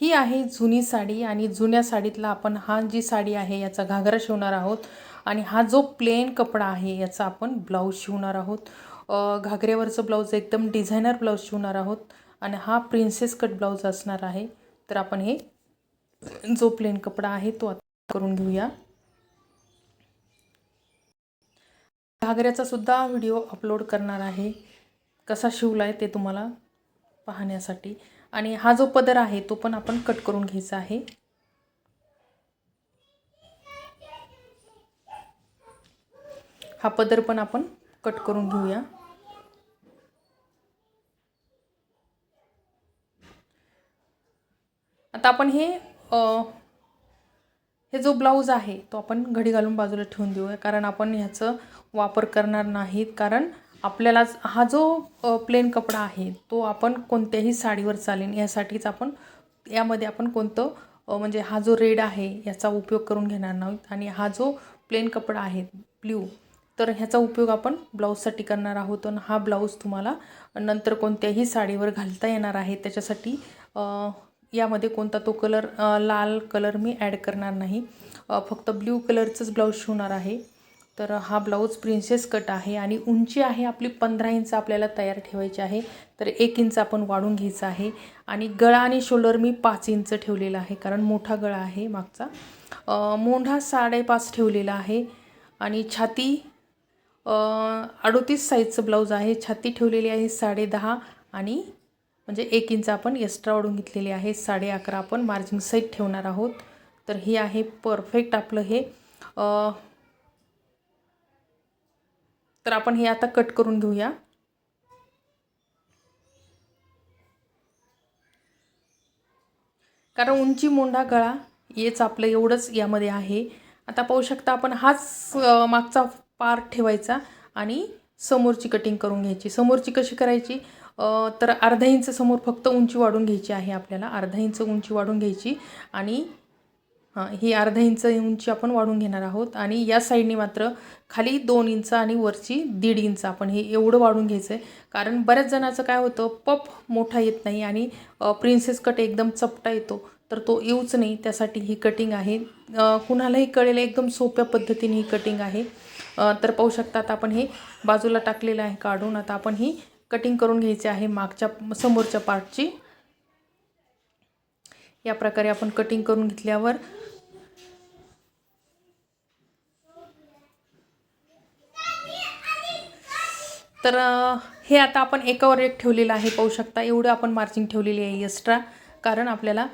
ही आहे जुनी साडी आणि जुन्या साडीतला आपण हा जी साडी आहे याचा घागरा शिवणार आहोत. आणि हा जो प्लेन कपडा आहे याचा आपण ब्लाऊज शिवणार आहोत. घागरेवरचं घागऱ्यावरचं ब्लाऊज एकदम डिझायनर ब्लाऊज शिवणार आहोत. आणि हा प्रिन्सेस कट ब्लाऊज असणार आहे. तर आपण हे जो प्लेन कपडा आहे तो आता करून घेऊया. घागऱ्याचा सुद्धा व्हिडिओ अपलोड करणार आहे. कसा शिवला आहे ते तुम्हाला पाहण्यासाठी. आणि हा जो पदर आहे तो पण आपण कट करून घ्यायचा आहे. हा पदर पण आपण कट करून घेऊया. आता आपण हे हे जो ब्लाऊज आहे तो आपण घडी घालून बाजूला ठेवून देऊया कारण आपण ह्याचं वापर करणार नाहीत कारण आपल्याला हा जो प्लेन कपडा आहे तो आपण कोणत्याही साडीवर चालेल यासाठीच आपण यामध्ये आपण कोणतं म्हणजे हा जो रेड आहे याचा उपयोग करून घेणार नाहीत. आणि हा जो प्लेन कपडा आहे ब्ल्यू तर ह्याचा उपयोग आपण ब्लाऊजसाठी करणार आहोत. आणि हा ब्लाऊज तुम्हाला नंतर कोणत्याही साडीवर घालता येणार आहे. त्याच्यासाठी यामध्ये कोणता तो कलर लाल कलर मी ॲड करणार नाही. फक्त ब्ल्यू कलरचंच ब्लाऊज शिवणार आहे. तर हा ब्लाऊज प्रिन्सेस कट आहे आणि उंची आहे आपली पंधरा इंच आपल्याला तयार ठेवायची आहे. तर एक इंच आपण वाढून घ्यायचा आहे. आणि गळा आणि शोल्डर मी पाच इंच ठेवलेला आहे कारण मोठा गळा आहे मागचा. मोंढा साडेपाच ठेवलेला आहे. आणि छाती अडोतीस साईजचं ब्लाऊज आहे. छाती ठेवलेली आहे साडे दहा आणि म्हणजे एक इंच आपण एक्स्ट्रा वाढून घेतलेली आहे. साडे अकरा आपण मार्जिन साईड ठेवणार आहोत. तर हे आहे परफेक्ट आपलं हे. तर आपण हे आता कट करून घेऊया. कारण उंची मोंढा गळा हेच आपलं एवढंच यामध्ये आहे. आता पाहू शकता आपण हाच मागचा पार्ट ठेवायचा आणि समोरची कटिंग करून घ्यायची. समोरची कशी करायची? तर अर्धा इंच समोर फक्त उंची वाढून घ्यायची आहे आपल्याला. अर्धा इंच उंची वाढून घ्यायची आणि ही अर्धा इंच उंची आपण वाढून घेणार आहोत. आणि या साईडने मात्र खाली दोन इंच आणि वरची दीड इंच आपण हे एवढं वाढून घ्यायचं आहे कारण बऱ्याच जणाचं काय होतं पप मोठा येत नाही आणि प्रिन्सेस कट एकदम चपटा येतो. तर तो येऊच नाही. त्यासाठी ही कटिंग आहे. कुणालाही कळेल एकदम सोप्या पद्धतीने ही कटिंग आहे. तर पाहू शकता आता आपण हे बाजूला टाकलेलं आहे काढून. आता आपण ही कटिंग करून घ्यायची आहे मागच्या समोरच्या पार्टची या प्रकारे आपण कटिंग करून घेतल्यावर तर हे आता आपण एकावर एक ठेवलेलं आहे पाहू शकता. एवढं आपण मार्जिंग ठेवलेली आहे एक्स्ट्रा कारण आपल्याला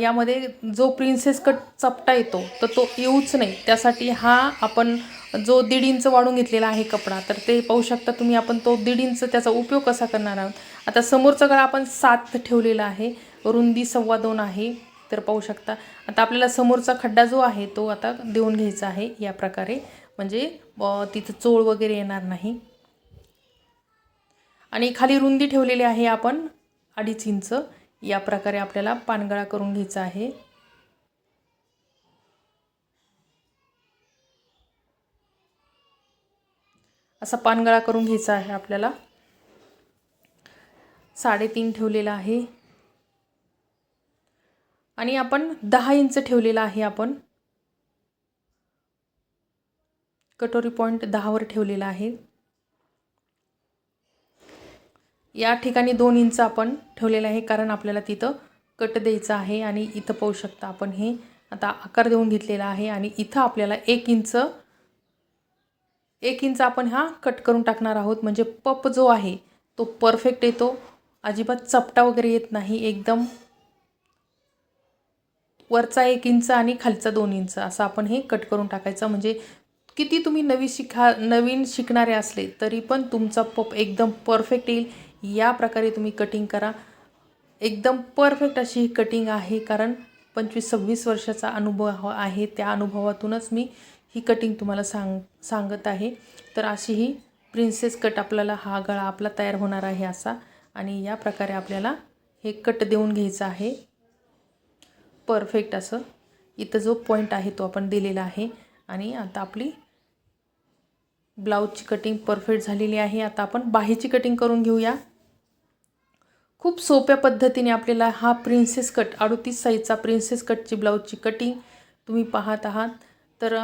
यामध्ये जो प्रिन्सेस कट चपटा येतो तर तो येऊच नाही. त्यासाठी हा आपण जो दीड इंच वाढून घेतलेला आहे कपडा तर ते पाहू शकता तुम्ही आपण तो दीड इंच त्याचा उपयोग कसा करणार आहोत. आता समोरचा गळा आपण सात ठेवलेला आहे रुंदी सव्वा दोन आहे तर पाहू शकता. आता आपल्याला समोरचा खड्डा जो आहे तो आता देऊन घ्यायचा आहे या प्रकारे. म्हणजे तिथं चोळ वगैरे येणार नाही. आणि खाली रुंदी ठेवलेली आहे आपण अडीच इंच. या प्रकारे आपल्याला पानगळा करून घ्यायचा आहे. असा पानगळा करून घ्यायचा आहे आपल्याला. साडेतीन ठेवलेला आहे. आणि आपण दहा इंच ठेवलेला आहे आपण. कटोरी पॉईंट दहावर ठेवलेला आहे. या ठिकाणी दोन इंच आपण ठेवलेलं आहे कारण आपल्याला तिथं कट द्यायचं आहे आणि इथं पाहू शकता आपण हे. आता आकार देऊन घेतलेला आहे आणि इथं आपल्याला एक इंच एक इंच आपण हा कट करून टाकणार आहोत. म्हणजे पप जो आहे तो परफेक्ट येतो. अजिबात चपटा वगैरे येत नाही. एकदम वरचा एक इंच आणि खालचा दोन इंच. असं आपण हे कट करून टाकायचं. म्हणजे किती तुम्ही नवी शिका नवीन शिकणारे असले तरी पण तुमचा पप एकदम परफेक्ट येईल. या प्रकारे तुम्ही कटिंग करा. एकदम परफेक्ट अशी ही कटिंग आहे कारण पंचवीस सव्वीस वर्षाचा अनुभव आहे. त्या अनुभवातूनच मी ही कटिंग तुम्हाला सांग सांगत आहे. तर अशी ही प्रिन्सेस कट आपल्याला हा गळा आपला तयार होणार आहे असा. आणि या प्रकारे आपल्याला हे कट देऊन घ्यायचं आहे. परफेक्ट असं. इथं जो पॉईंट आहे तो आपण दिलेला आहे. आणि आता आपली ब्लाऊजची कटिंग परफेक्ट झालेली आहे. आता आपण बाहीची कटिंग करून घेऊया. खूप सोप्या पद्धतीने आपल्याला हा प्रिन्सेस कट अडुतीस साईजचा प्रिन्सेस कटची ब्लाऊजची कटिंग तुम्ही पाहत आहात. तर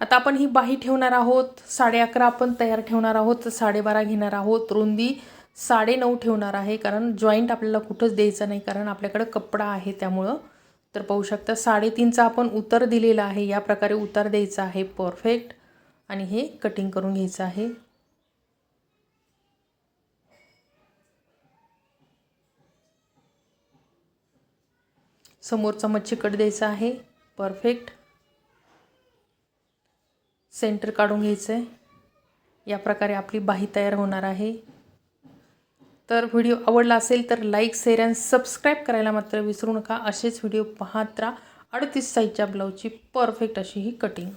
आता आपण ही बाही ठेवणार आहोत. साडे अकरा आपण तयार ठेवणार आहोत. तर साडेबारा घेणार आहोत. रुंदी साडे नऊ ठेवणार आहे. कारण जॉईंट आपल्याला कुठंच द्यायचं नाही. कारण आपल्याकडं कपडा आहे त्यामुळं. तर पाहू शकता साडेतीनचा आपण उतर दिलेला आहे. या प्रकारे उतार द्यायचा आहे. परफेक्ट आणि हे कटिंग करून घ्यायचं आहे. समोरचा मच्छी कट द्यायचा आहे. परफेक्ट सेंटर काढून घ्यायचं आहे या प्रकारे आपली बाही तयार होणार आहे. तर व्हिडिओ आवडला असेल तर लाईक शेअर अँड सबस्क्राईब करायला मात्र विसरू नका. असेच व्हिडिओ पाहत राहा. अडतीस साईजच्या ब्लाऊजची परफेक्ट अशी ही कटिंग